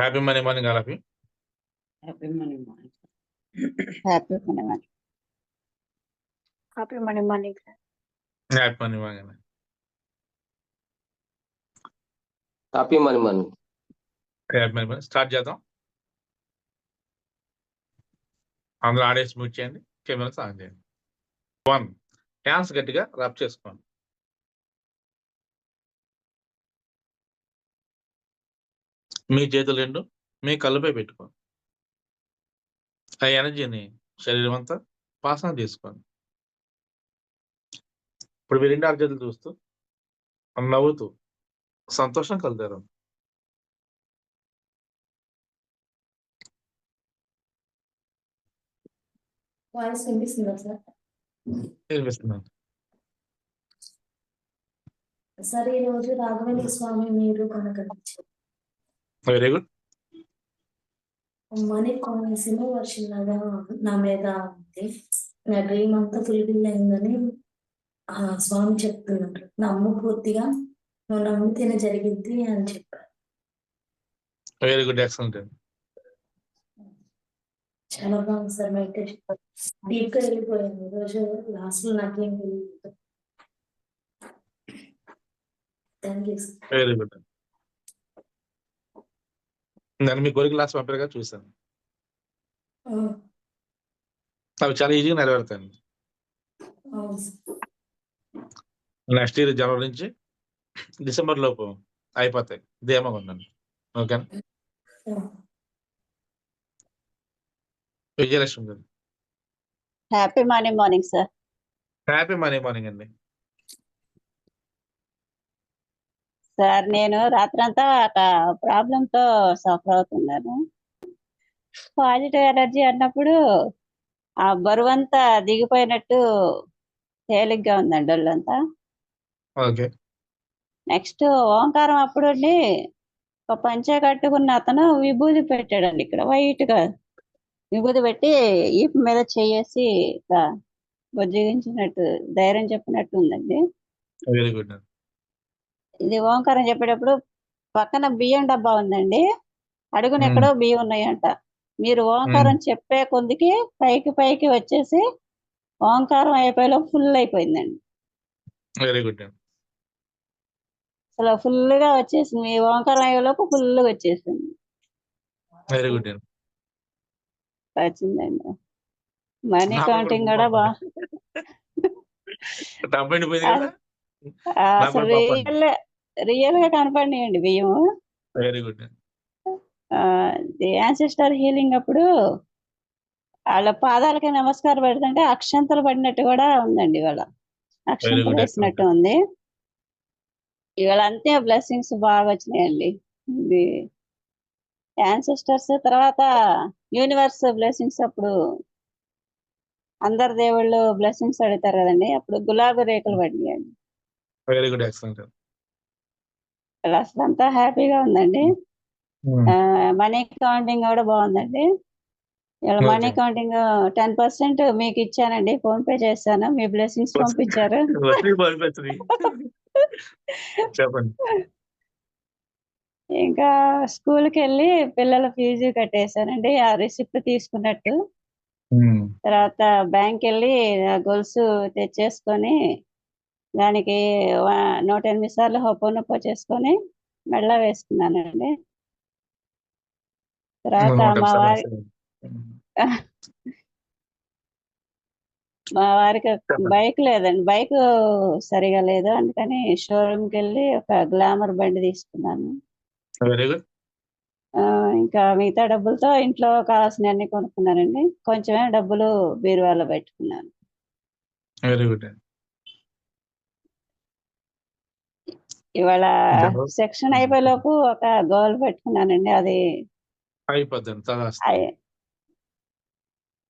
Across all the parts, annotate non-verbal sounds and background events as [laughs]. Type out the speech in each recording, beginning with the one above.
Happy money morning you happy morning morning happy morning happy morning morning happy money morning happy money money happy money morning start చేద్దాం. అందరూ audience mute చేయండి. Camera on చేయండి. One hands గట్టిగా rub చేసుకోండి. మీ చేతులు రెండు మీ కళ్ళపై పెట్టుకోండి ఆ ఎనర్జీని శరీరం అంతా పాసన తీసుకోండి ఇప్పుడు మీరు రెండు అర్జతులు చూస్తూ నవ్వుతూ సంతోషం కలుగుతారు. వాయిస్ వినిపిస్తుందా సార్? వినిపిస్తున్నాను సార్ ఈ రోజు రాఘవేంద్ర స్వామి మీరు కనకరించారు వెరీ గుడ్ మనీ కొన్ని సినిమా వర్షన్ లాగా నా మీద ఉంది. నా డ్రీమ్ అంతా ఫుల్ఫిల్ అయిందని ఆ స్వామి చెప్తున్నారు. నమ్ము పూర్తిగా నువ్వు నమ్మితేనే జరిగింది అని చెప్పారు. వెరీ గుడ్ ఎక్సలెంట్ అండి చాలా బాగుంది సార్ మెడిటేషన్ డీప్గా వెళ్ళిపోయాను. ఈ రోజు లాస్ట్లో నాకేం తెలియదు. Thank you sir very good నేను మీ కోరిక లాస్ట్ పంపారుగా చూశాను. అవి చాలా ఈజీగా నెరవేరుతాయండి నెక్స్ట్ ఇయర్ జనవరి నుంచి డిసెంబర్ లోపు అయిపోతాయి. ధీమాగా ఉండండి okay Vijayalakshmi garu. Happy morning morning sir happy morning morning అండి. సార్ నేను రాత్రంతా ఒక ప్రాబ్లమ్తో సఫర్ అవుతున్నాను. పాజిటివ్ ఎనర్జీ అన్నప్పుడు ఆ బరువంతా దిగిపోయినట్టు తేలిగ్గా ఉందండి ఒళ్ళంతా. ఓకే. నెక్స్ట్ ఓంకారం అప్పుడు ఒక పంచే కట్టుకున్న అతను విభూది పెట్టాడండి ఇక్కడ వైట్గా విభూది పెట్టి ఈపు మీద చేయేసి ఇట్లా బుజ్జగించినట్టు ధైర్యం చెప్పినట్టు ఉందండి. వెరీ గుడ్ ఇది ఓంకారం చెప్పేటప్పుడు పక్కన బియ్యం డబ్బా ఉందండి. అడుగున ఎక్కడో బియ్యం ఉన్నాయంట. మీరు ఓంకారం చెప్పే కొద్దికి పైకి పైకి వచ్చేసి ఓంకారం అయిపోయేలో ఫుల్ అయిపోయిందండి. వెరీ గుడ్ అసలు full గా వచ్చేసింది. మీ ఓంకారం అయ్యేలోపు గా వచ్చేసింది. వెరీ గుడ్ వచ్చిందండి. మనీ కౌంటింగ్ కూడా బా [laughs] అసలు. రియల్గా కనపడినాయండి బియ్యం. వెరీ గుడ్ యాన్సిస్టర్ హీలింగ్ అప్పుడు వాళ్ళ పాదాలకి నమస్కారం పెడుతుంటే అక్షంతలు పడినట్టు కూడా ఉందండి ఇవాళ. అక్షంతలు వేసినట్టు ఉంది. ఇవాళ అంతే బ్లెస్సింగ్స్ బాగా వచ్చినాయండి. ఇది యాన్సిస్టర్స్ తర్వాత యూనివర్స్ బ్లెస్సింగ్స్ అప్పుడు అందరు దేవుళ్ళు బ్లెస్సింగ్స్ అడుగుతారు కదండి. అప్పుడు గులాబీ రేకులు పడినాయండి. వెరీ గుడ్ ఎక్సలెంట్ అసలు అంతా హ్యాపీగా ఉందండి. మనీ కౌంటింగ్ కూడా బాగుందండి. ఇలా మనీ. కౌంటింగ్ టెన్ పర్సెంట్ మీకు ఇచ్చానండి. ఫోన్ పే చేశాను. మీ బ్లెస్సింగ్స్ పంపించారు. ఇంకా స్కూల్కి వెళ్ళి పిల్లల ఫీజు కట్టేశానండి. ఆ రిసిప్ట్ తీసుకున్నట్టు. తర్వాత బ్యాంక్ వెళ్ళి గొలుసు తెచ్చేసుకొని దానికి నూట ఎనిమిది సార్లు హొప్పనొప్ప చేసుకొని మెడలో వేసుకున్నానండి తర్వాత మా వారి మా వారికి. బైక్ లేదండి. బైక్ సరిగా లేదు. అందుకని షోరూమ్కి వెళ్ళి ఒక గ్లామర్ బండి తీసుకున్నాను. ఇంకా మిగతా డబ్బులతో ఇంట్లో కావాల్సిన అన్ని కొనుక్కున్నానండి. కొంచెమే డబ్బులు బీరువాలో పెట్టుకున్నాను. వెరీ గుడ్ అండి. ఇవాళ సెక్షన్ అయిపోయే లోపు ఒక గోల్ పెట్టుకున్నానండి అది అయిపోద్దండి తదాస్తు. అయి-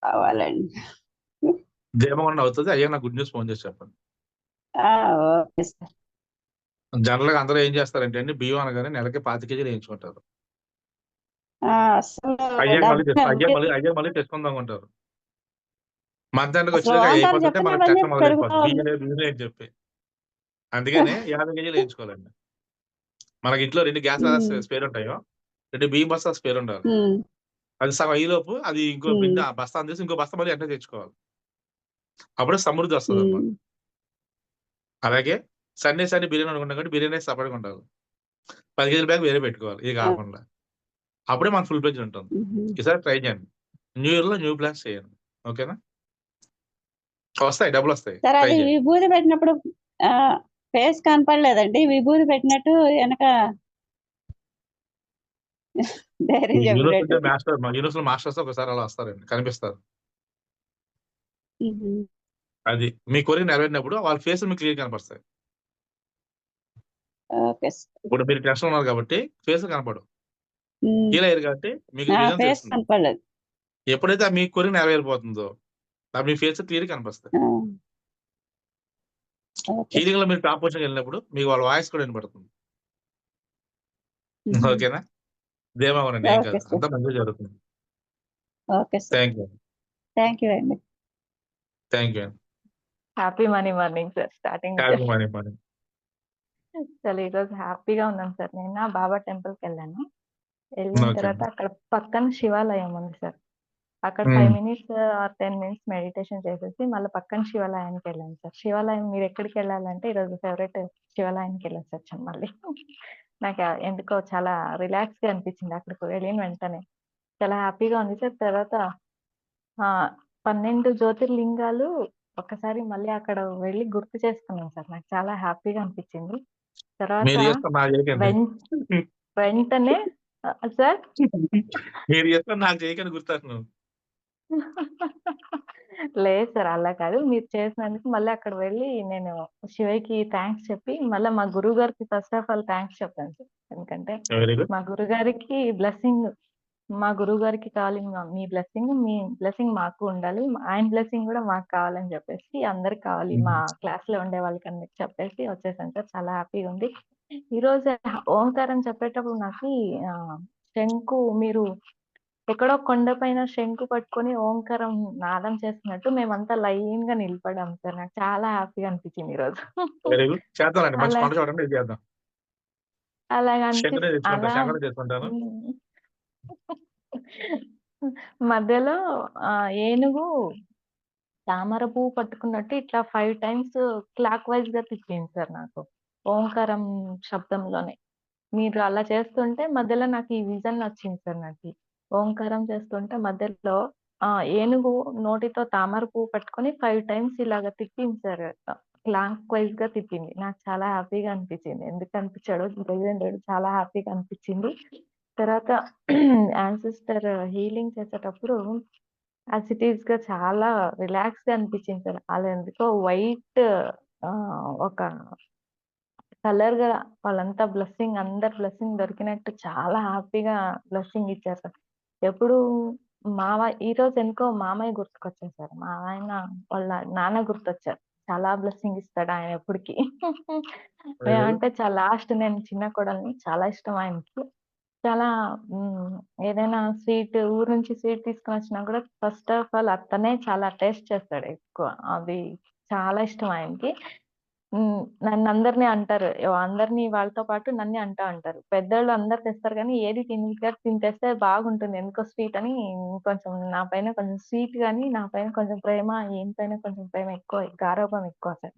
అవ్వాలండి అవుతుంది? అయ్యా నాకు గుడ్ న్యూస్ ఫోన్ చేసి చెప్పండి. Okay sir. జనరల్గా అందరూ ఏం చేస్తారంటే అండి బియ్యం అనగానే నెలకి పాతి కేజీలు వేయించుకుంటారు. అయ్యా మళ్ళీ తెచ్చు- డబ్బు అయ్యా మళ్ళీ అయ్యా మళ్ళీ తెచ్చుకుందాం అంటారు. ఓంకారం అయిపోతుంటే మనకి బియ్యం అని చెప్పి. అందుకని యాభై కేజీలు వేయించుకోవాలండి. మనకి ఇంట్లో రెండు గ్యాస్. స్పేర్ ఉంటాయో రెండు బియ్యం బస్తా స్పేర్ ఉండాలి. అది సగం అయ్యేలోపు అది ఇంకో. బిందె బస్తా అందేసి ఇంకో బస్తా మళ్ళీ వెంటనే తెచ్చుకోవాలి. అప్పుడే సమృద్ధి వస్తుంది అన్నమాట అలాగే సండే సండే బిర్యానీ అనుకుంటాం కాబట్టి బిర్యానీ సపరేట్గా ఉండాలి. పది కేజీల బ్యాగ్ వేరే పెట్టుకోవాలి ఇది కాకుండా. అప్పుడే మనకు ఫుల్ ప్లేజ్ ఉంటుంది. ఈసారి ట్రై చేయండి. న్యూ ఇయర్లో న్యూ ప్లాన్స్ చేయండి. ఓకేనా? వస్తాయి డబ్బులు వస్తాయి. పెట్టినప్పుడు ఫేస్ కనపడలేదండి. విభూది పెట్టినట్టు వెనక మాస్టర్ యూనివర్సిటీ మాస్టర్స్ ఒకసారి అలా వస్తారండి. కనిపిస్తారు. అది మీ కోరిక నెరవేరినప్పుడు వాళ్ళ ఫేస్ మీకు క్లియర్ కనపడతాయి. ఇప్పుడు మీరు టెన్షన్ ఉన్నారు కాబట్టి ఫేస్ కనపడు హీల్ అయ్యారు కాబట్టి మీకు ఎప్పుడైతే మీ కోరిక నెరవేరిపోతుందో మీ ఫేస్ క్లియర్ కనిపిస్తాయి హీలింగ్లో మీరు టాప్ పొజిషన్ వెళ్ళినప్పుడు మీకు వాళ్ళ వాయిస్ కూడా వినపడుతుంది ఓకేనా? దేమా ఏం కాదు. అంతా మంచిగా జరుగుతుంది. Okay sir. Thank you. Thank you అండి. Thank you happy money morning sir. Starting happy morning morning. అసలు ఈరోజు హ్యాపీగా ఉన్నాను సార్. నేను బాబా టెంపుల్కి వెళ్ళాను వెళ్ళిన. తర్వాత అక్కడ పక్కన శివాలయం ఉంది సార్. అక్కడ. Five minutes or ten minutes meditation చేసేసి మళ్ళీ పక్కన శివాలయానికి వెళ్ళాను సార్. శివాలయం మీరు ఎక్కడికి వెళ్ళాలంటే ఈరోజు ఫేవరెట్ శివాలయానికి వెళ్ళాను సార్ మళ్ళీ. నాకు ఎందుకో చాలా రిలాక్స్గా అనిపించింది అక్కడికి వెళ్ళిన వెంటనే. చాలా హ్యాపీగా ఉంది సార్. తర్వాత పన్నెండు జ్యోతిర్లింగాలు ఒకసారి మళ్ళీ అక్కడ వెళ్ళి గుర్తు చేసుకున్నాను సార్. నాకు చాలా హ్యాపీగా అనిపించింది. తర్వాత వెంటనే సార్? మీరు నాకు చేయకండి గుర్తాను లేదు సార్ అలా కాదు. మీరు చేసినందుకు మళ్ళీ అక్కడ వెళ్ళి నేను శివయ్యకి థ్యాంక్స్ చెప్పి మళ్ళీ మా గురువు గారికి ఫస్ట్ ఆఫ్ ఆల్ థ్యాంక్స్ చెప్పాను సార్. ఎందుకంటే మా గురుగారికి బ్లెస్సింగ్ మా గురువు గారికి కావాలి మా- బ్లెస్సింగ్ మీ బ్లెస్సింగ్ మాకు ఉండాలి. ఆయన బ్లెస్సింగ్ కూడా మాకు కావాలని చెప్పేసి అందరికి కావాలి. మా క్లాస్లో ఉండే వాళ్ళకి అందరికి చెప్పేసి వచ్చేసాను సార్. చాలా హ్యాపీగా ఉంది. ఈ రోజు ఓంకారం చెప్పేటప్పుడు నాకు శంకు మీరు ఎక్కడో కొండపైన శంకు పట్టుకొని ఓంకారం నాదం చేస్తున్నట్టు మేమంతా లైన్గా నిలబడాం సార్. నాకు చాలా హ్యాపీగా అనిపించింది ఈ రోజు. వెరీ గుడ్ చేద్దామండి మంచి అలా- పంట చూడండి ఇది చేద్దాం. అలాగా శంకరే అనిపి తెచ్చుకుంటా అలా శంకరే తెచ్చుకుంటాను మధ్యలో ఏనుగు తామర పువ్వు పట్టుకున్నట్టు ఇట్లా ఫైవ్ టైమ్స్ క్లాక్ వైజ్గా తిప్పింది సార్ నాకు ఓంకారం శబ్దంలోనే. మీరు అలా చేస్తుంటే మధ్యలో నాకు ఈ విజన్ వచ్చింది సార్ నాకు. ఓంకారం చేస్తుంటే మధ్యలో ఆ ఏనుగు నోటితో తామర పువ్వు పట్టుకొని ఫైవ్ టైమ్స్ ఇలాగ తిప్పింది సార్ క్లాక్ వైజ్గా తిప్పింది. నాకు చాలా హ్యాపీగా అనిపించింది. ఎందుకు అనిపించాడో తెలియదు చాలా హ్యాపీగా అనిపించింది. తర్వాత యాన్సిస్టర్ హీలింగ్ చేసేటప్పుడు యాజ్ ఇట్ ఈస్గా చాలా రిలాక్స్గా అనిపించింది సార్. అలా ఎందుకో వైట్ ఒక కలర్గా వాళ్ళంతా బ్లెస్సింగ్ అందరు బ్లెస్సింగ్ దొరికినట్టు చాలా హ్యాపీగా బ్లెస్సింగ్ ఇచ్చారు సార్. ఎప్పుడు మావ ఈ రోజు ఎందుకో మామయ్య గుర్తుకొచ్చారు సార్. మా ఆయన వాళ్ళ నాన్న గుర్తొచ్చారు. చాలా బ్లెస్సింగ్ ఇస్తాడు ఆయన ఎప్పటికి అంటే చాలా లాస్ట్ నేను చిన్న కోడల్ని చాలా ఇష్టం ఆయనకి. చాలా ఏదైనా స్వీట్ ఊరు నుంచి స్వీట్ తీసుకొని వచ్చినా కూడా ఫస్ట్ ఆఫ్ ఆల్ అతనే చాలా టేస్ట్ చేస్తాడు ఎక్కువ. అది చాలా ఇష్టం ఆయనకి. నన్ను అందరినీ అంటారు. ఎవ- అందరినీ వాళ్ళతో పాటు నన్ను అంటా అంటారు. పెద్దోళ్ళు అందరు తెస్తారు కానీ ఏది తిని తిని తెస్తే బాగుంటుంది. ఎందుకో స్వీట్ అని కొంచెం నా పైన కొంచెం స్వీట్ కానీ నా పైన కొంచెం ప్రేమ ఈయన పైన కొంచెం ప్రేమ ఎక్కువ గారాబం ఎక్కువ సార్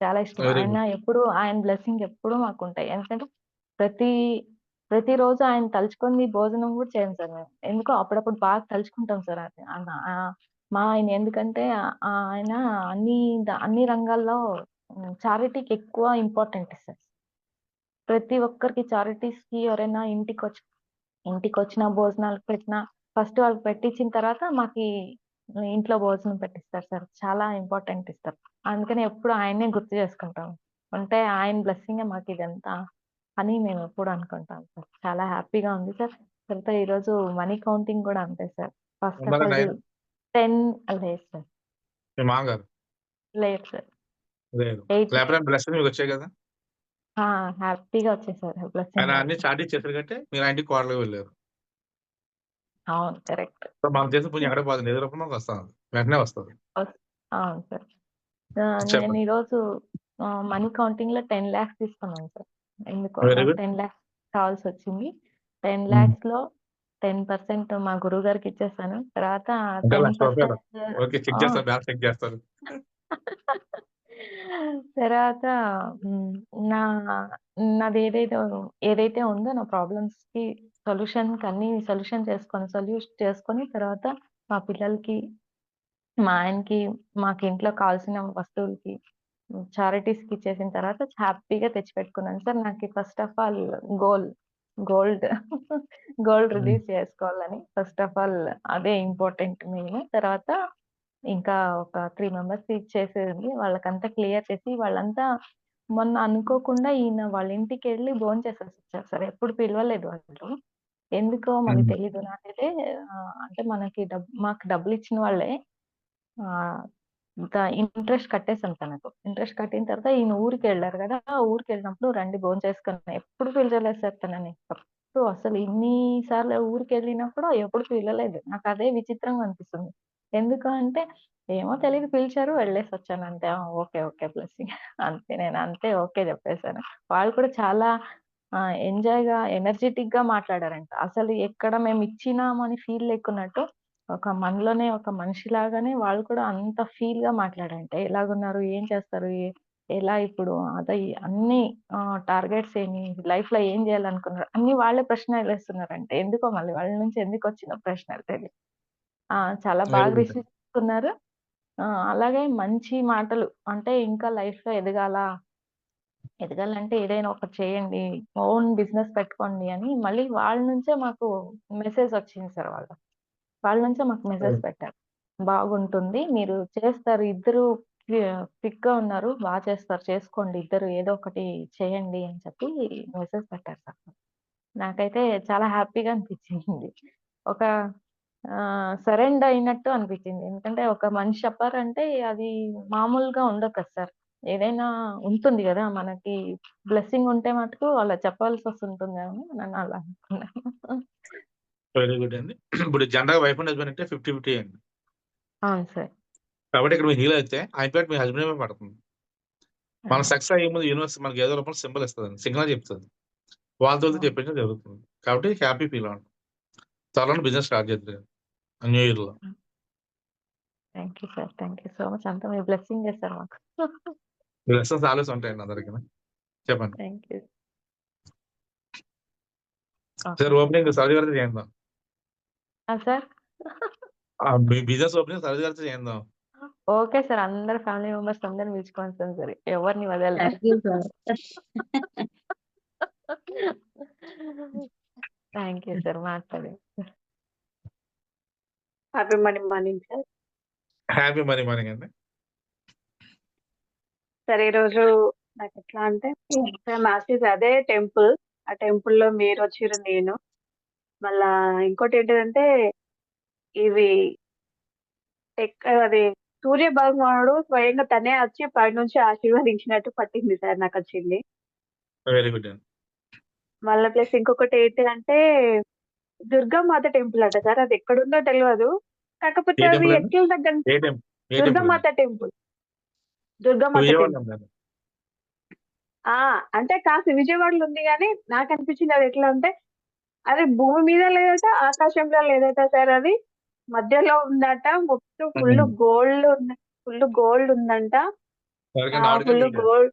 చాలా ఇష్టం. ఆయన ఎప్పుడు ఆయన బ్లెస్సింగ్ ఎప్పుడు మాకు ఉంటాయి. ఎందుకంటే ప్రతి ప్రతిరోజు ఆయన తలుచుకొని భోజనం కూడా చేయం సార్ మేము. ఎందుకో అప్పుడప్పుడు బాగా తలుచుకుంటాం సార్ అది మా ఆయన ఎందుకంటే ఆయన అన్ని ద- అన్ని రంగాల్లో చారిటీకి ఎక్కువ ఇంపార్టెంట్ ఇస్తారు ప్రతి ఒక్కరికి చారిటీస్కి ఎవరైనా ఇంటికి వచ్చి ఇంటికి వచ్చిన భోజనాలు పెట్టినా ఫస్ట్ వాళ్ళకి పెట్టించిన తర్వాత మాకి ఇంట్లో భోజనం పెట్టిస్తారు సార్. చాలా ఇంపార్టెంట్ ఇస్తారు అందుకని ఎప్పుడు ఆయన్నే గుర్తు చేసుకుంటాం. అంటే ఆయన బ్లెస్సింగ్ మాకు ఇదంతా అని మేము ఎప్పుడు అనుకుంటాం సార్. చాలా హ్యాపీగా ఉంది సార్. తర్వాత ఈరోజు మనీ కౌంటింగ్ కూడా అంతే సార్. ఫస్ట్? టెన్ లేదు సార్. లేదు సార్. లేదు ఎయిట్ లేకపోతే బ్లెస్సింగ్ మీకు వచ్చాయి కదా? హ్యాపీగా వచ్చేసారు ఆయన బ్లెస్సింగ్ అన్ని చార్ట్ చేశారు కంటే మీరు ఆ ఇంటికి కోడలుగా వెళ్ళారు. అవును కరెక్ట్. సో మనం చేసిన పుణ్యం ఎక్కడ పోతుంది ఏదో రూపంలో వస్తాం వెంటనే వస్తుంది. అవును సార్. ఆ, చెప్పండి. నేను ఈరోజు మనీ కౌంటింగ్లో టెన్ లాక్స్ తీసుకున్నాను సార్. ఎందుకో. టెన్ లాక్స్ కావాల్సి వచ్చింది. Ten um. ల్యాక్స్లో టెన్ పర్సెంట్ మా గురువు గారికి ఇచ్చేస్తాను తర్వాత అంటే టెన్ లక్ష రూపాయలు. పర్సెంట్ ఓకే చెక్ చేస్తారు బ్యాలెన్స్ చెక్ చేస్తారు. [laughs] తర్వాత నా నాది ఏదైతే ఏదైతే ఉందో నా ప్రాబ్లమ్స్కి సొల్యూషన్ అన్ని సొల్యూషన్ చేసుకొని సొల్యూషన్ చేసుకొని తర్వాత మా పిల్లలకి మా ఆయనకి మాకు ఇంట్లో కావాల్సిన వస్తువులకి చారిటీస్కి ఇచ్చేసిన తర్వాత హ్యాపీగా తెచ్చి పెట్టుకున్నాను సార్ నాకు first of all goal gold gold. Release చేసుకోవాలని ఫస్ట్ ఆఫ్ ఆల్ అదే ఇంపార్టెంట్ మెయిన్ తర్వాత ఇంకా ఒక త్రీ మెంబర్స్ ఇచ్చేసేది వాళ్ళకంతా క్లియర్ చేసి వాళ్ళంతా మొన్న అనుకోకుండా ఈయన వాళ్ళ ఇంటికి వెళ్ళి భోజనం చేసేసి వచ్చారు సార్. ఎప్పుడు పిలవలేదు వాళ్ళు. ఎందుకో మనకి. తెలీదు. నాకైతే అంటే మనకి డబ్ మాకు డబ్బులు ఇచ్చిన వాళ్ళే. ఇంట్రెస్ట్ కట్టేసాం తనకు. ఇంట్రెస్ట్ కట్టిన తర్వాత ఈయన ఊరికి వెళ్ళారు కదా. ఆ ఊరికి వెళ్ళినప్పుడు రండి భోజనం చేసుకుని. ఎప్పుడు పిలచలేదు సార్ తనని. ఎప్పుడు అసలు ఇన్ని సార్లు ఊరికి వెళ్ళినప్పుడు ఎప్పుడు పిలవలేదు. నాకు అదే విచిత్రంగా అనిపిస్తుంది. ఎందుకు అంటే ఏమో తెలియదు పిలిచారు వెళ్ళేసి వచ్చాను అంతే "ఆ, ఓకే ఓకే బ్లెస్సింగ్. అంతే నేను అంతే ఓకే చెప్పేశాను వాళ్ళు కూడా చాలా ఎంజాయ్గా ఎనర్జెటిక్గా మాట్లాడారంట. అసలు ఎక్కడ మేము ఇచ్చినామని ఫీల్ లేకున్నట్టు ఒక మనలోనే ఒక మనిషి లాగానే వాళ్ళు కూడా అంత ఫీల్గా మాట్లాడారంట. ఎలాగున్నారు? ఏం చేస్తారు? ఏ- ఎలా ఇప్పుడు? అదే అన్ని టార్గెట్స్ ఏమి లైఫ్లో ఏం చేయాలనుకున్నారు? అన్ని వాళ్ళే ప్రశ్నలు వేస్తున్నారంటే ఎందుకో మళ్ళీ వాళ్ళ నుంచి ఎందుకు వచ్చిన ప్రశ్నలు తెలియదు ఆ చాలా బాగా గుడ్ రిసీవ్ చేసుకున్నారు ఆ, అలాగే మంచి మాటలు అంటే ఇంకా లైఫ్లో ఎదగాల? ఎదగాలంటే ఏదైనా ఒకటి చేయండి. ఓన్ బిజినెస్ పెట్టుకోండి అని మళ్ళీ వాళ్ళ నుంచే మాకు మెసేజ్ వచ్చింది సార్ వాళ్ళ. వాళ్ళ నుంచే మాకు మెసేజ్ పెట్టారు. బాగుంటుంది. మీరు చేస్తారు. ఇద్దరు ఫిట్గా ఉన్నారు. బాగా చేస్తారు. చేసుకోండి. ఇద్దరు ఏదో ఒకటి చేయండి అని చెప్పి మెసేజ్ పెట్టారు సార్. నాకైతే చాలా హ్యాపీగా అనిపించింది. ఒక సరెండర్ అయినట్టు అనిపించింది. ఎందుకంటే ఒక మనిషి చెప్పారంటే అది మామూలుగా ఉండదు కదా సార్. ఏదైనా ఉంటుంది కదా మనకి బ్లెస్సింగ్ ఉంటే మటుకు అలా చెప్పాల్సి వస్తుంటుంది అని నన్ను అలా అనుకున్నాను. వెరీ గుడ్ అండి. ఇప్పుడు జెండా వైఫ్ అండ్ హస్బెండ్ అంటే ఫిఫ్టీ ఫిఫ్టీ అండి. అవును సార్. కాబట్టి ఇక్కడ మీరు హీల్ అయితే ఆ ఇంపాక్ట్ మీ హస్బెండ్ మీద పడుతుంది. మన సక్సెస్ అయ్యే ముందు యూనివర్స్ మనకి ఏదో రూపంలో సింబల్ ఇస్తుంది సిగ్నల్ చెప్తుంది. వాళ్ళతో. చెప్పించడం జరుగుతుంది. కాబట్టి హ్యాపీ ఫీల్ అవ్వండి త్వరలో బిజినెస్ స్టార్ట్ చేద్దరు న్యూ ఇయర్లో thank you sir thank you so much అంతా మీరు బ్లెస్సింగ్ చేస్తారు మాకు. లెసన్స్ ఆలోచన ఉంటాయండి అందరికి చెప్పండి. Thank you sir opening Sarali గారితో చేద్దాం సార్ మీ బిజినెస్ ఓపెనింగ్ సరళి గారితో చేద్దాం ఓకే సార్ అందరు ఫ్యామిలీ మెంబర్స్ అందరిని పిలుచుకోండి సార్ సరే ఎవరిని వదలలేదు [laughs] thank you sir thank you sir మాట్లాడి. Happy morning morning sir. Happy money morning అండి. సార్ ఈరోజు నాకు ఎట్లా అంటే మాస్టర్స్ అదే టెంపుల్. ఆ టెంపుల్లో మీరు వచ్చిర్రు నేను. మళ్ళా ఇంకోటి ఏంటిదంటే ఇవి అది సూర్య భగవానుడు స్వయంగా తనే వచ్చి పై నుంచి ఆశీర్వదించినట్టు పట్టింది సార్ నాకు వచ్చింది వెరీ గుడ్ అండి. మళ్ళీ ప్లస్ ఇంకొకటి ఏంటిదంటే దుర్గామాత టెంపుల్ అట సార్ అది ఎక్కడుందో తెలియదు కాకపోతే అది? ఎట్ల దగ్గర దుర్గామాత టెంపుల్ దుర్గామాత టెంపుల్. ఆ అంటే కాస్త విజయవాడలో ఉంది కానీ నాకు అనిపించింది అది ఎట్లా అంటే అది భూమి మీద లేదట ఆకాశంలో లేదట సార్ అది. మధ్యలో ఉందట మొత్తం ఫుల్. గోల్డ్ ఉంది ఫుల్ గోల్డ్ ఉందంట. ఫుల్? గోల్డ్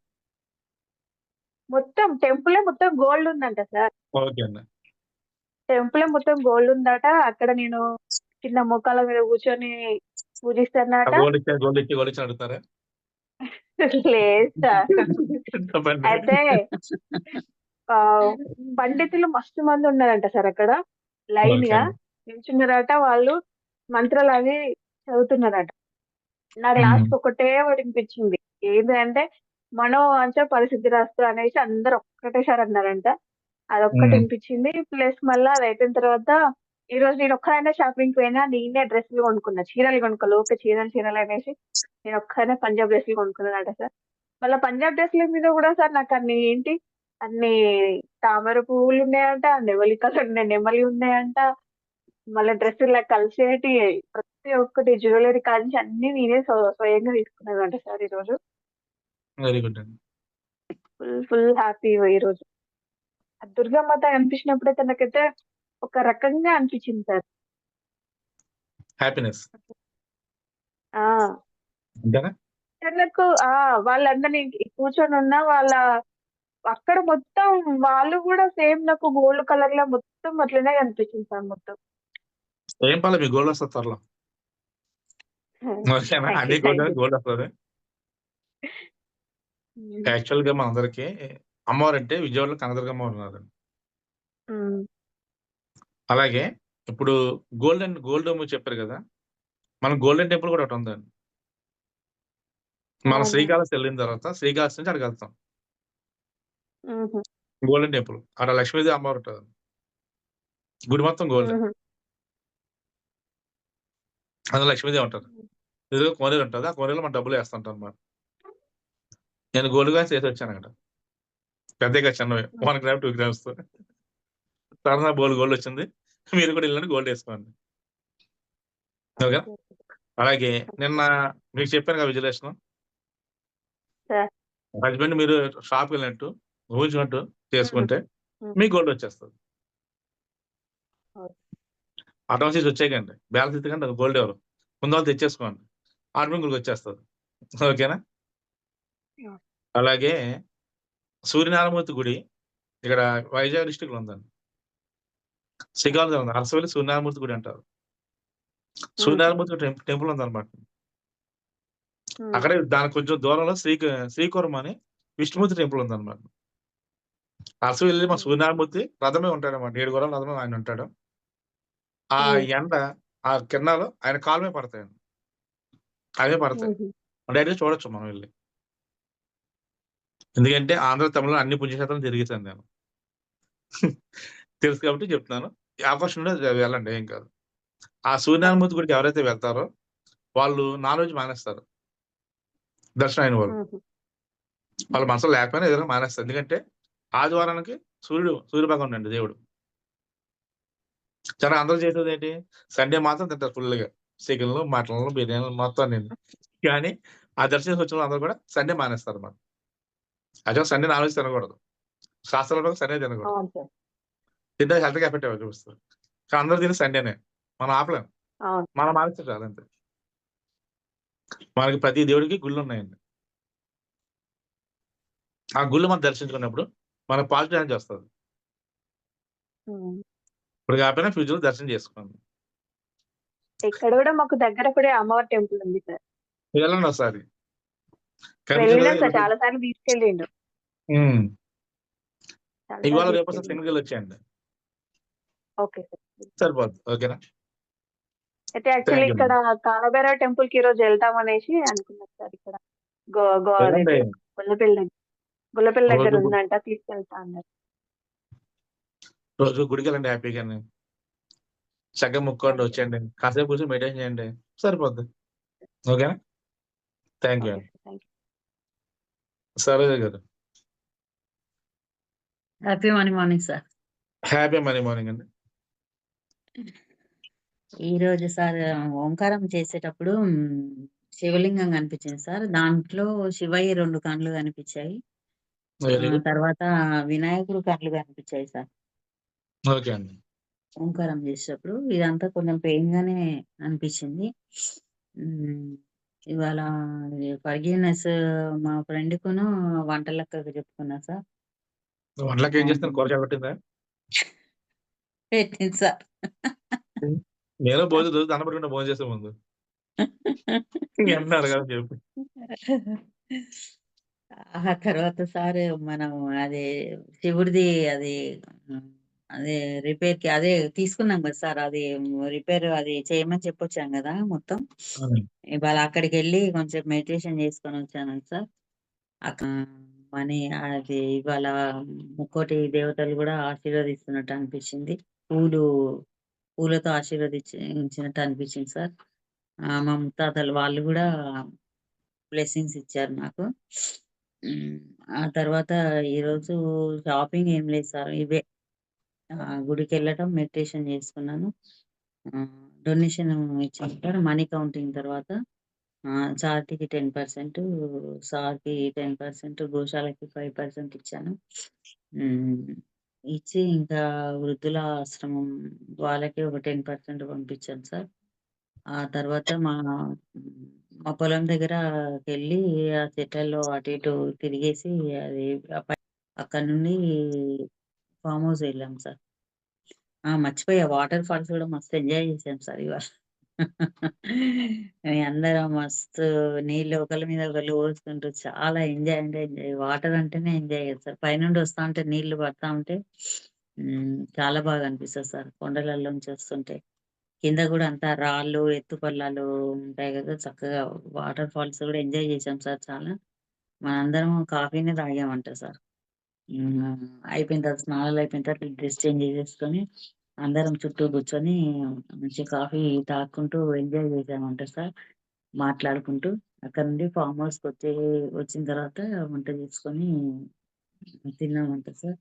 మొత్తం టెంపుల్ మొత్తం గోల్డ్ ఉందంట సార్. ఓకే టెంపుల్ మొత్తం గోల్డ్ ఉందట. అక్కడ నేను కింద మోకాల మీద కూర్చొని పూజిస్తానట. అడుగుతారా? లేదు సార్. అయితే ఆ పండితులు మస్తు మంది ఉన్నారంట సార్ అక్కడ. లైన్గా. నిల్చున్నారట వాళ్ళు. మంత్రాలు అవి చదువుతున్నారట నాకు. లాస్ట్ ఒకటే ఒకటి వినిపించింది. ఏంటంటే మనో అంచ పరిస్థితి రాస్తు అనేసి అందరు ఒక్కటేసారి అన్నారంట. అదొక్కటి. వినిపించింది. ప్లస్ మళ్ళీ అది అయిపోయిన తర్వాత ఈ రోజు నేను ఒక్కదైనా షాపింగ్ పోయినా నేనే డ్రెస్సులు కొనుక్కున్నా. చీరలు కొనుక్కోలే ఓకే చీరలు చీరలు అనేసి నేను ఒక్కదైనా పంజాబ్ డ్రెస్సులు కొనుక్కున్నానట సార్. మళ్ళీ పంజాబ్ డ్రెస్సుల మీద కూడా సార్ నాకు అన్ని ఏంటి అన్ని తామర పువ్వులు ఉన్నాయంట నెమలి కలర్ నెమలి ఉన్నాయంట. మళ్ళీ డ్రెస్సులు కలిసేటి ప్రతి ఒక్కటి జ్యువెలరీ కాడించి అన్ని నేనే స్వ- స్వయంగా తీసుకున్నానంట సార్ ఈ రోజు. వెరీ గుడ్ అండి. ఫుల్ ఫుల్ హ్యాపీ ఈ రోజు. ఆ దుర్గామాత కనిపించినప్పుడైతే నాకైతే ఒక రకంగా అనిపించింది సార్. హ్యాపీనెస్. నాకు ఆ వాళ్ళందరినీ కూర్చొని ఉన్న వాళ్ళ అక్కడ మొత్తం వాళ్ళు కూడా సేమ్ నాకు గోల్డ్ కలర్లో మొత్తం అట్లనే కనిపించింది సార్ మొత్తం. ఏం పర్లేదు మీ గోల్డ్ వస్తుంది త్వరలో. [laughs] అన్ని గోల్డ్. గోల్డ్ వస్తుంది. యాక్చువల్గా మనందరికి అమ్మవారు అంటే విజయవాడలో కనకదుర్గమ్మ ఉన్నారు అలాగే ఇప్పుడు గోల్డెన్ గోల్డ్ చెప్పారు కదా మన గోల్డెన్ టెంపుల్ కూడా ఒకటి ఉందండి. మన? శ్రీకాళహస్తి వెళ్ళిన తర్వాత శ్రీకాళహస్తి నుంచి అక్కడికి వెళ్తాం. Golden temple. అక్కడ లక్ష్మీదేవి అమ్మవారు ఉంటుంది. గుడి మొత్తం గోల్డ్. ఉహు, అందులో లక్ష్మీదేవి ఉంటారు ఎదురుగా కోనేరు ఉంటుంది. ఆ కోనేరులో మనం డబ్బులు వేస్తుంటాం అనమాట నేను గోల్డ్ కాయిన్స్ వేసి వచ్చాను అక్కడ పెద్దగా చిన్నవి. వన్ గ్రామ్ టూ గ్రామ్స్తో. సరదా బోల్ గోల్డ్ వచ్చింది మీరు కూడా వెళ్ళండి గోల్డ్ వేసుకోండి. ఓకే అలాగే నిన్న మీకు చెప్పాను కదా విజయలక్ష్మి. హస్బెండ్ మీరు షాప్కి వెళ్ళినట్టు ఊహించినట్టు చేసుకుంటే. మీకు గోల్డ్ వచ్చేస్తుంది. ఓకే. అడ్వాన్స్ వచ్చేయకండి. బ్యాలెన్స్ ఇచ్చకండి గోల్డ్ ఎవరు? ముందు వాళ్ళు తెచ్చేసుకోండి. ఆటోమేటిక్ వచ్చేస్తుంది. ఓకేనా? ఓకే. అలాగే సూర్యనారాయణమూర్తి గుడి ఇక్కడ వైజాగ్ డిస్టిక్లో ఉందండి. శ్రీకాకుళం ఉంది. అరసవల్లి సూర్యనారాయణమూర్తి గుడి అంటారు. సూర్యనారాయణమూర్తి టెంప్- టెంపుల్ ఉందన్నమాట. అక్కడే దాని కొంచెం దూరంలో శ్రీ శ్రీకురం అని విష్ణుమూర్తి టెంపుల్ ఉందన్నమాట. అరసు వెళ్ళి మా సూర్యనారాయణమూర్తి రథమే ఉంటాడు అనమాట ఏడు గురం రథమే ఆయన ఉంటాడు. ఆ. ఎండ ఆ కిరణాలు ఆయన కాలమే పడతాయండి. అవే పడతాయి. డైరెక్ట్ చూడొచ్చు మనం వెళ్ళి. ఎందుకంటే ఆంధ్ర తమిళ అన్ని పుణ్యక్షేత్రాలు తిరిగేసాను నేను. తెలుసు కాబట్టి చెప్తున్నాను. అవకాశం ఉంటే వెళ్ళండి ఏం కాదు. ఆ సూర్యనారాయణమూర్తి గుడికి ఎవరైతే వెళ్తారో వాళ్ళు నాన్ వెజ్ మానేస్తారు. దర్శనం అయిన వాళ్ళు వాళ్ళ మనసులో లేకపోయినా ఏదైనా మానేస్తారు. ఎందుకంటే ఆదివారానికి సూర్యుడు సూర్యభగవాన్ అండి దేవుడు. చాలా అందరూ చేసేది ఏంటి? సండే మాత్రం తింటారు ఫుల్గా. చికెన్లు మటన్లు బిర్యానీలు మొత్తం నేను కానీ ఆ దర్శనం వచ్చిన అందరూ కూడా సండే మానేస్తారు అన్నమాట. అదే సండే నాన్ వెజ్ తినకూడదు. శాస్త్రంలో సండే తినకూడదు. తింటే హెల్త్కి ఎఫెక్ట్ చూపిస్తారు కానీ అందరూ తిని సండేనే. మనం ఆపలేం. అవును. మనం మానేస్తే చాలు అంతే. మనకి ప్రతి దేవుడికి గుళ్ళు ఉన్నాయండి. ఆ గుళ్ళు మనం దర్శించుకున్నప్పుడు మనకు పాజిటివ్ ఎనర్జీ వస్తుంది. ఇప్పుడు కాకపోయినా ఫ్యూచర్ దర్శనం చేసుకోండి. ఇక్కడ కూడా మాకు దగ్గర కూడా అమ్మవారి టెంపుల్ ఉంది సార్. వెళ్ళండి ఒకసారి. చాలా సార్లు తీసుకెళ్ళిండు. ఉమ్. చాలా ఇవాళ సార్లు రేపు తీసుకెళ్ళిండు. సింగిల్ వచ్చేయండి ఓకే సార్. సరిపోద్ది. ఓకేనా? అయితే యాక్చువల్లీ ఇక్కడ కాలభైరవ టెంపుల్కి ఈ రోజు వెళ్తాం అనేసి అనుకున్నాం సార్. ఇక్కడ. గొల్లపల్లి దగ్గర. గొల్లపల్లి దగ్గర రోజు- ఉందంట తీసుకెళ్తా అన్నారు. రోజు గుడికి వెళ్ళండి హ్యాపీగానే చక్కగా ముక్కోండి వచ్చేయండి. కాసేపు కూర్చొని మెడిటేషన్ చేయండి. సరిపోద్ది. ఓకేనా? థ్యాంక్ యూ అండి సరోజ గారు happy morning morning sir happy money morning అండి. ఈ రోజు సార్ ఓంకారం చేసేటప్పుడు శివలింగం కనిపించింది సార్. దాంట్లో శివయ్య రెండు కళ్ళు కనిపించాయి. తర్వాత వినాయకుడు కళ్ళు కనిపించాయి సార్. ఓకే అండి. ఓంకారం చేసేటప్పుడు ఇదంతా కొంచెం పెయిన్ గానే అనిపించింది. ఇవాళ ఫర్గివ్నెస్ మా ఫ్రెండ్ కును వంటలక్కకు చెప్పుకున్నా సార్. వంటలకి ఏం చేస్తాను కూర పెట్టిందా? పెట్టింది సార్. నేను భోజనం రోజు దండ పెట్టుకుంటే భోజనం చేసే ముందు. ఎంత అడగాలని చెప్పి. ఆ తర్వాత సార్ మనం అదే శివుడిది అది అదే రిపేర్కి అదే తీసుకున్నాం కదా సార్ అది రిపేర్ అది చేయమని చెప్పొచ్చాం కదా మొత్తం. ఇవాళ అక్కడికి వెళ్ళి కొంచెం మెడిటేషన్ చేసుకొని వచ్చాను సార్. అక్కడ మనీ అది ఇవాళ ముక్కోటి దేవతలు కూడా ఆశీర్వదిస్తున్నట్టు అనిపించింది. పూలు పూలతో ఆశీర్వదించినట్టు అనిపించింది సార్. ఆ, మా ముత్తాతలు వాళ్ళు కూడా బ్లెస్సింగ్స్ ఇచ్చారు నాకు. ఆ తర్వాత ఈరోజు షాపింగ్ ఏం లేదు సార్ ఇవే. గుడికి వెళ్ళటం మెడిటేషన్ చేసుకున్నాను. డొనేషన్ ఇచ్చాను సార్ మనీ కౌంటింగ్ తర్వాత సార్కి టెన్ పర్సెంట్ సార్కి టెన్ పర్సెంట్ గోశాలకి ఫైవ్ పర్సెంట్ ఇచ్చాను. ఇచ్చి ఇంకా వృద్ధుల ఆశ్రమం వాళ్ళకి ఒక టెన్ పర్సెంట్ పంపించాను సార్. ఆ తర్వాత మా మా పొలం దగ్గరకి వెళ్ళి ఆ చెట్లలో అటు ఇటు తిరిగేసి అది అక్కడ నుండి ఫామ్ హౌస్ వెళ్ళాం సార్. ఆ మర్చిపోయా. వాటర్ ఫాల్స్ కూడా మస్తు ఎంజాయ్ చేసాం సార్ ఇవాళ. అందరం మస్తు నీళ్ళు ఒకళ్ళ మీద ఒకళ్ళు పోసుకుంటూ చాలా ఎంజాయ్ అంటే ఎంజాయ్. వాటర్ అంటేనే ఎంజాయ్ కదా సార్. పైనుండి వస్తా ఉంటే నీళ్ళు పడతా ఉంటే చాలా బాగా అనిపిస్తుంది సార్. కొండలలోంచి వస్తుంటే. కింద కూడా అంతా రాళ్ళు ఎత్తుపల్లాలు ఉంటాయి కదా. చక్కగా వాటర్ ఫాల్స్ కూడా ఎంజాయ్ చేసాం సార్ చాలా. మనందరం కాఫీనే తాగామంట సార్. అయిపోయిన తర్వాత స్నానాలు అయిపోయిన తర్వాత డ్రెస్ చేంజ్ చేసేసుకొని అందరం చుట్టూ కూర్చొని మంచి కాఫీ తాక్కుంటూ ఎంజాయ్ చేసామంట సార్. మాట్లాడుకుంటూ అక్కడ నుండి ఫామ్ హౌస్కి కి వచ్చి వచ్చిన తర్వాత వంట చేసుకొని తిన్నామంట సార్.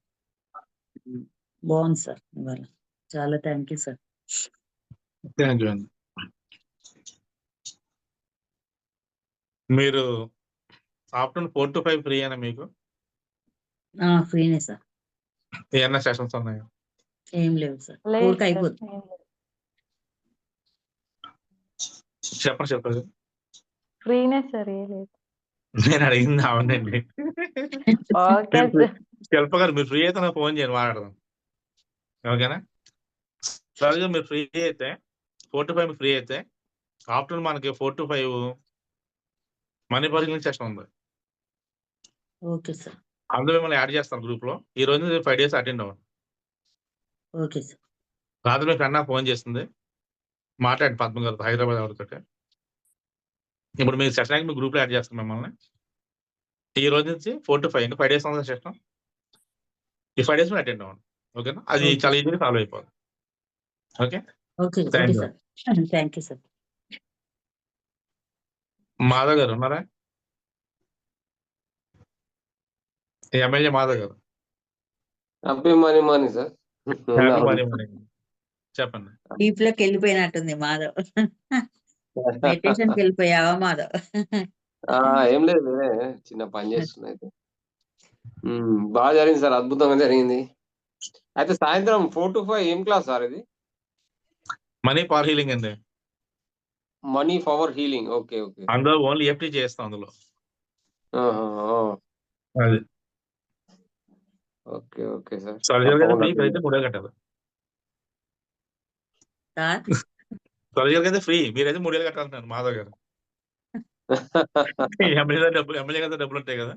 బాగుంది సార్ ఇవాళ. చాలా thank you sir. Thank you అండి. మీరు afternoon four to five free అయినా మీకు? ఫ్రీనే సార్. ఏమన్నా సెషన్స్ ఉన్నాయా? ఏం లేవు సార్. సార్ అయిపోతుంది. చెప్పండి చెప్పండి. ఫ్రీనే సార్ ఏ లేదు. నేను అడిగింది అవునండి సార్. శిల్ప గారు మీరు ఫ్రీ అయితే నాకు ఫోన్ చేయండి మాట్లాడదాం. ఓకేనా? సరిగా మీరు ఫ్రీ అయితే ఫోర్ టు ఫైవ్ ఫ్రీ అయితే ఆఫ్టర్నూన్ మనకి four to five money session ఉంది. Okay sir. అందులో మిమ్మల్ని యాడ్ చేస్తాను గ్రూప్లో ఈ రోజు ఫైవ్ డేస్ అటెండ్ అవ్వండి. Okay sir. రాత్రి మీ ఫ్రెండ్ నాకు ఫోన్ చేస్తుంది. మాట్లాడండి పద్మ గారు హైదరాబాద్ ఎవరితో ఇప్పుడు మీ సెషన్ మీ గ్రూప్లో యాడ్ చేస్తాం మిమ్మల్ని. ఈ రోజు నుంచి ఫోర్ టు ఫైవ్ ఇంకా ఫైవ్ డేస్ ఉంది సెషన్? ఈ ఫైవ్ డేస్ మీరు అటెండ్ అవ్వండి. ఓకేనా? అది. చాలా ఈజీగా ఫాలో అయిపోతుంది okay? Thank you sir. Madhav గారు ఉన్నారా? ఎమ్మెల్యే మాధవ్ గారు. హ్యాపీ మనీ మనీ సార్ చెప్పండి. డీప్లోకి వెళ్ళిపోయినట్టుంది మాధవ్. మెడిటేషన్కి వెళ్ళిపోయావా మాధవ్? ఆ, ఏం లేదు నేనే చిన్న పని చేస్తున్నా అయితే. బాగా జరిగింది సార్ అద్భుతంగా జరిగింది. అయితే సాయంత్రం ఫోర్ టు ఫైవ్ ఏం క్లాస్ సార్ ఇది? మనీ పవర్ హీలింగ్ అండి. Money power healing okay okay అందులో ఓన్లీ ఎఫ్టీ చేస్తాం అందులో. అది. Okay okay sir. అయితే తప్పకుండా ఫ్రీ అయితే మూడే కట్టాలి సార్? సర్జరీ అయితే ఫ్రీ. మీరైతే మూడేళ్ళు కట్టాలంటున్నారు మాధవ్ గారు. [laughs] ఎమ్మెల్యే డబ్బులు ఎమ్మెల్యే కదా డబ్బులు ఉంటాయి కదా.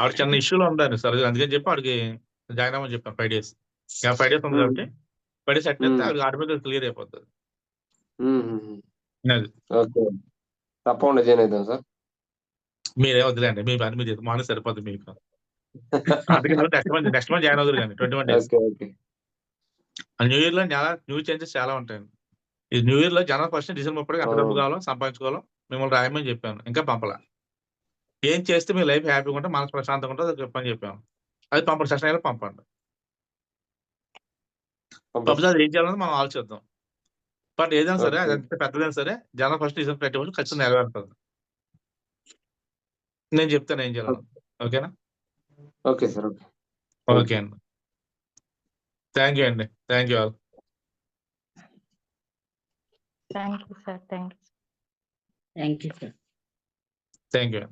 ఆవిడ చిన్న ఇష్యూలో ఉండాలి సర్జరీ అందుకని చెప్పి ఆవిడకి జాయిన్ అవ్వమని చెప్పాను ఫైవ్ డేస్. ఇంకా ఫైవ్ డేస్ ఉంది కాబట్టి ఫైవ్ డేస్ Hmm. ఆవిడ ఆటోమేటిక్ క్లియర్ అయిపోతుంది. తప్పకుండా జాయిన్ అవుతాం సార్. మీరే వదిలేండి మీ పని మీరు మార్నింగ్ సరిపోతుంది మీకు. అందుకే next month next month join అవుతారు కానీ ట్వంటీ వన్ డేస్ న్యూ ఇయర్లో చాలా న్యూ చేంజెస్ చాలా ఉంటాయండి. ఈ న్యూ ఇయర్లో జనవరి ఫస్ట్ డిసెంబర్ ముప్పటికి ఎంత డబ్బు అవును. కావాలో సంపాదించుకోవాలో మిమ్మల్ని రాయమని చెప్పాను. ఇంకా పంపలా. ఏం చేస్తే మీ లైఫ్ హ్యాపీగా ఉంటే మనసు ప్రశాంతంగా ఉంటుంది అది చెప్పని చెప్పాను. అది పంపండి సెషన్ అయ్యేలా పంపండి. పంపితే అది ఏం చేయాలని మనం ఆలోచిద్దాం. బట్ ఏదైనా సరే అది పెద్దదైనా సరే జనవరి ఫస్ట్ డిసెంబర్ పెట్టేవాళ్ళు ఖచ్చితంగా నెరవేరుతుంది. నేను చెప్తాను ఏం చేయాలి ఓకేనా? Okay sir okay. ఓకే అండి. థ్యాంక్ యూ అండి. Thank you all. Thank you sir thank you. Thank you sir. Thank you.